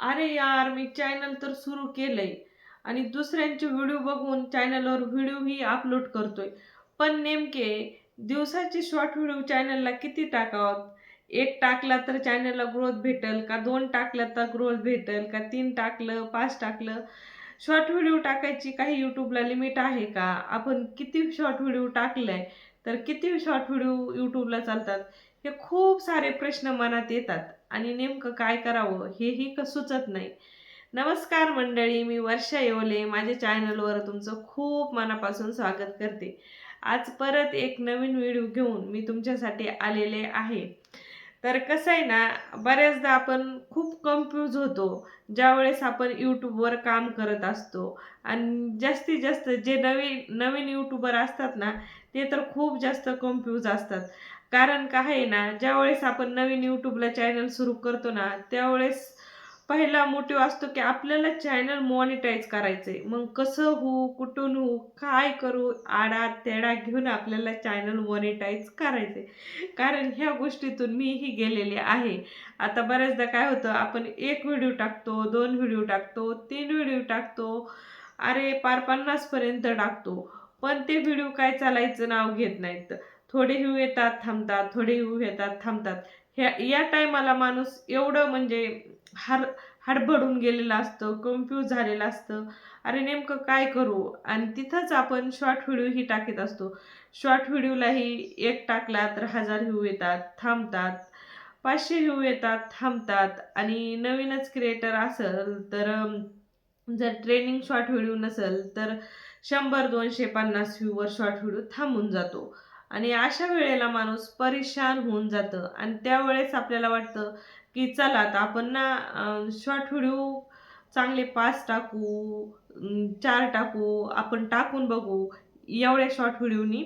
अरे यार मी चॅनल तर सुरू केलंय. आणि दुसऱ्यांचे व्हिडिओ बघून चॅनलवर व्हिडिओही अपलोड करतोय. पण नेमके दिवसाचे शॉर्ट व्हिडिओ चॅनलला किती टाकावं? एक टाकला तर चॅनलला ग्रोथ भेटेल का? दोन टाकलं तर ग्रोथ भेटेल का? तीन टाकलं पाच टाकलं? शॉर्ट व्हिडिओ टाकायची काही यूट्यूबला लिमिट आहे का? आपण किती शॉर्ट व्हिडिओ टाकलाय तर किती शॉर्ट व्हिडिओ यूट्यूबला चालतात? हे खूप सारे प्रश्न मनात येतात. आणि नेमकं काय करावं हेही क सुचत नाही. नमस्कार मंडळी मी वर्षा येवले. माझ्या चॅनलवर तुमचं खूप मनापासून स्वागत करते. आज परत एक नवीन व्हिडिओ घेऊन मी तुमच्यासाठी आलेले आहे. तर कसं आहे ना बऱ्याचदा आपण खूप कन्फ्यूज होतो. ज्यावेळेस आपण यूट्यूबवर काम करत असतो आणि जास्तीत जास्त जे नवीन नवीन यूट्यूबर असतात ना ते तर खूप जास्त कन्फ्यूज असतात. कारण काय आहे ना ज्यावेळेस आपण नवीन यूट्यूबला चॅनल सुरू करतो ना त्यावेळेस पहिला मोटिव्ह असतो की आपल्याला चॅनल मॉनिटाईज करायचंय. मग कसं होऊ कुठून होऊ काय करू आडा तेडा घेऊन आपल्याला चॅनल मॉनिटाईज करायचे कारण ह्या गोष्टीतून मीही गेलेले आहे. आता बऱ्याचदा काय होतं आपण एक व्हिडिओ टाकतो दोन व्हिडिओ टाकतो तीन व्हिडिओ टाकतो अरे पार पन्नासपर्यंत टाकतो. पण ते व्हिडिओ काय चालायचं नाव घेत नाहीत. थोडे हिव येतात थांबतात थोडे हिव येतात थांबतात. ह्या या टायमाला माणूस एवढं म्हणजे हर हडबडून गेलेलं असतं कन्फ्यूज झालेलं असतं. अरे नेमकं काय करू? आणि तिथंच आपण शॉर्ट व्हिडिओही टाकीत असतो. शॉर्ट व्हिडिओलाही एक टाकला तर हजार व्ह्यू येतात थांबतात. पाचशे व्ह्यू येतात थांबतात. आणि नवीनच क्रिएटर असेल तर जर ट्रेनिंग शॉर्ट व्हिडिओ नसेल तर शंभर दोनशे पन्नास व्ह्यूवर शॉर्ट व्हिडिओ थांबून जातो. आणि अशा वेळेला माणूस परेशान होऊन जातं. आणि त्यावेळेस आपल्याला वाटतं की चला आता आपण ना शॉर्ट व्हिडिओ चांगले पाच टाकू चार टाकू आपण टाकून बघू. एवढ्या शॉर्ट व्हिडिओनी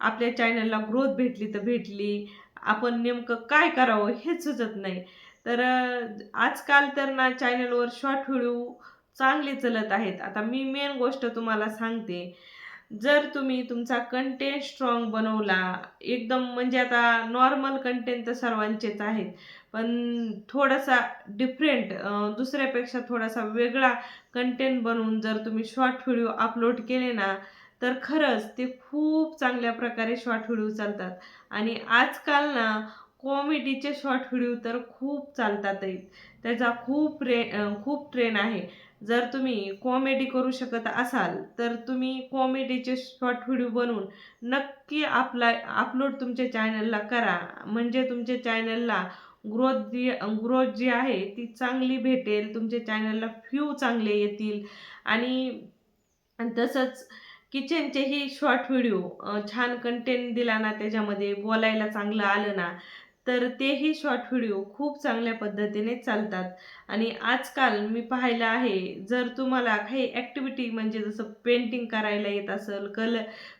आपल्या चॅनलला ग्रोथ भेटली तर भेटली. आपण नेमकं काय करावं हेच सुचत नाही. तर आजकाल तर ना चॅनलवर शॉर्ट व्हिडिओ चांगले चलत आहेत. आता मी मेन गोष्ट तुम्हाला सांगते. जर तुम्ही तुमचा कंटेंट स्ट्रॉंग बनवला एकदम म्हणजे आता नॉर्मल कंटेंट तर सर्वांचेच आहेत पण थोडासा डिफरंट दुसऱ्यापेक्षा थोडासा वेगळा कंटेंट बनवून जर तुम्ही शॉर्ट व्हिडिओ अपलोड केले ना तर खरंच ते खूप चांगल्या प्रकारे शॉर्ट व्हिडिओ चालतात. आणि आजकाल ना कॉमेडीचे शॉर्ट व्हिडिओ तर खूप चालतात त्याचा खूप रे खूप ट्रेन आहे. जर तुम्ही कॉमेडी करू शकत असाल तर तुम्ही कॉमेडीचे शॉर्ट व्हिडिओ बनवून नक्की आपला अपलोड तुमच्या चॅनलला करा. म्हणजे तुमच्या चॅनलला ग्रोथ जी ग्रोथ जी आहे ती चांगली भेटेल तुमच्या चॅनलला व्ह्यू चांगले येतील. आणि तसंच किचनचेही शॉर्ट व्हिडिओ छान कंटेंट दिला ना त्याच्यामध्ये बोलायला चांगलं आलं ना तर तेही शॉर्ट व्हिडिओ खूप चांगल्या पद्धतीने चालतात. आणि आजकाल मी पाहिलं आहे जर तुम्हाला काही ॲक्टिव्हिटी म्हणजे जसं पेंटिंग करायला येत असेल कल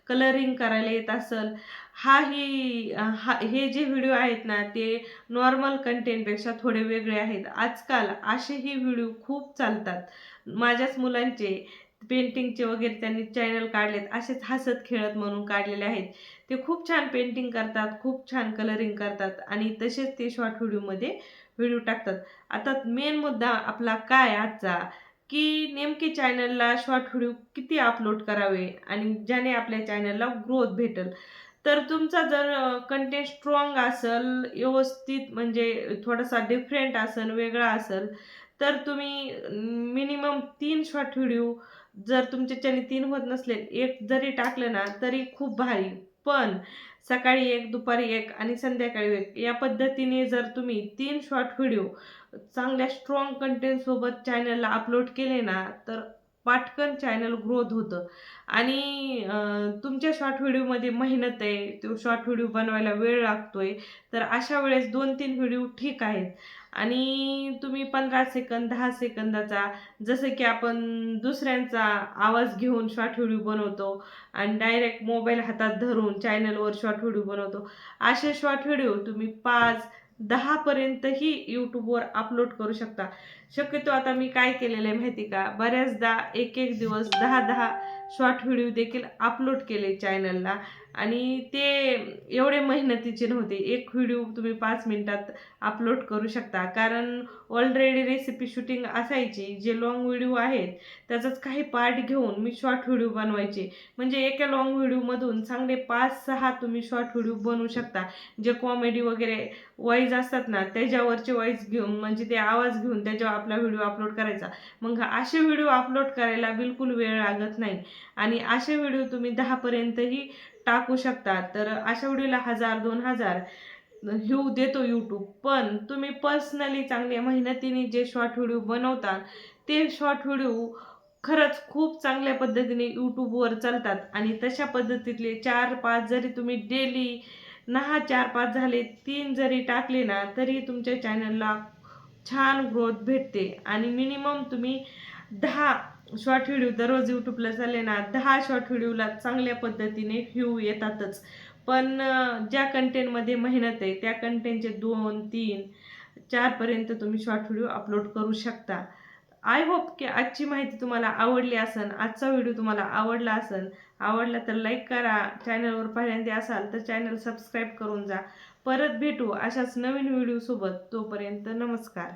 कलरिंग करायला येत असेल हा ही हा हे जे व्हिडिओ आहेत ना ते नॉर्मल कंटेंटपेक्षा थोडे वेगळे आहेत. आजकाल असेही व्हिडिओ खूप चालतात. माझ्याच मुलांचे पेंटिंगचे वगैरे त्यांनी चॅनल काढलेत. असेच हसत खेळत म्हणून काढलेले आहेत. ते खूप छान पेंटिंग करतात खूप छान कलरिंग करतात आणि तसेच ते शॉर्ट व्हिडिओमध्ये व्हिडिओ टाकतात. आता मेन मुद्दा आपला काय आजचा? की नेमके चॅनलला शॉर्ट व्हिडिओ किती अपलोड करावे आणि ज्याने आपल्या चॅनलला ग्रोथ भेटेल? तर तुमचा जर कंटेंट स्ट्रॉंग असेल व्यवस्थित म्हणजे थोडासा डिफरंट असेल वेगळा असेल तर तुम्ही मिनिमम तीन शॉर्ट व्हिडिओ जर तुमच्याच्याने तीन होत नसले एक जरी टाकलं ना तरी खूप भारी. पण सकाळी एक दुपारी एक आणि संध्याकाळी एक या पद्धतीने जर तुम्ही तीन शॉर्ट व्हिडिओ चांगल्या स्ट्रॉंग कंटेंटसोबत चॅनलला अपलोड केले ना तर पाटकन चॅनल ग्रोथ होतं. आणि तुमच्या शॉर्ट व्हिडिओमध्ये मेहनत आहे तो शॉर्ट व्हिडिओ बनवायला वेळ लागतोय तर अशा वेळेस दोन तीन व्हिडिओ ठीक आहेत. आणि तुम्ही पंधरा सेकंद दहा सेकंदाचा जसं की आपण दुसऱ्यांचा आवाज घेऊन शॉर्ट व्हिडिओ बनवतो आणि डायरेक्ट मोबाईल हातात धरून चॅनलवर शॉर्ट व्हिडिओ बनवतो असे शॉर्ट व्हिडिओ तुम्ही पाच दहापर्यंतही यूट्यूबवर अपलोड करू शकता. शक्यतो आता मी काय केलेलं आहे माहिती का? बऱ्याचदा एक एक दिवस दहा दहा शॉर्ट व्हिडिओ देखील अपलोड केले चॅनलला आणि ते एवढे मेहनतीचे नव्हते. एक व्हिडिओ तुम्ही पाच मिनिटात अपलोड करू शकता. कारण ऑलरेडी रेसिपी शूटिंग असायची. जे लॉंग व्हिडिओ आहेत त्याचाच काही पार्ट घेऊन मी शॉर्ट व्हिडिओ बनवायचे. म्हणजे एका लॉंग व्हिडिओमधून चांगले पाच सहा तुम्ही शॉर्ट व्हिडिओ बनवू शकता. जे कॉमेडी वगैरे वॉईज असतात ना त्याच्यावरचे वॉईज घेऊन म्हणजे ते आवाज घेऊन त्याच्यावर आपला व्हिडिओ अपलोड करायचा. मग असे व्हिडिओ अपलोड करायला बिलकुल वेळ लागत नाही. आणि असे व्हिडिओ तुम्ही दहापर्यंतही टाकू शकता तर अशा व्हिडिओला हजार दोन हजार व्ह्यू देतो यूट्यूब पण तुम्ही पर्सनली चांगल्या मेहनतीने जे शॉर्ट व्हिडिओ बनवता ते शॉर्ट व्हिडिओ खरंच खूप चांगल्या पद्धतीने यूट्यूबवर चालतात. आणि तशा पद्धतीतले चार पाच जरी तुम्ही डेली नहा चार पाच झाले तीन जरी टाकले ना तरी तुमच्या चॅनलला छान ग्रोथ भेटते. आणि मिनिमम तुम्ही दहा शॉर्ट व्हिडिओ दररोज यूट्यूबला चालले ना दहा शॉर्ट व्हिडिओला चांगल्या पद्धतीने व्ह्यू येतातच. पण ज्या कंटेंटमध्ये मेहनत आहे त्या कंटेंटचे दोन तीन चारपर्यंत तुम्ही शॉर्ट व्हिडिओ अपलोड करू शकता. आय होप की आजची माहिती तुम्हाला आवडली असेल आजचा व्हिडिओ तुम्हाला आवडला असेल आवडला तर लाईक करा. चॅनलवर पहिल्यांदा असाल तर चॅनल सबस्क्राईब करून जा. परत भेटू अशाच नवीन व्हिडिओसोबत तोपर्यंत नमस्कार.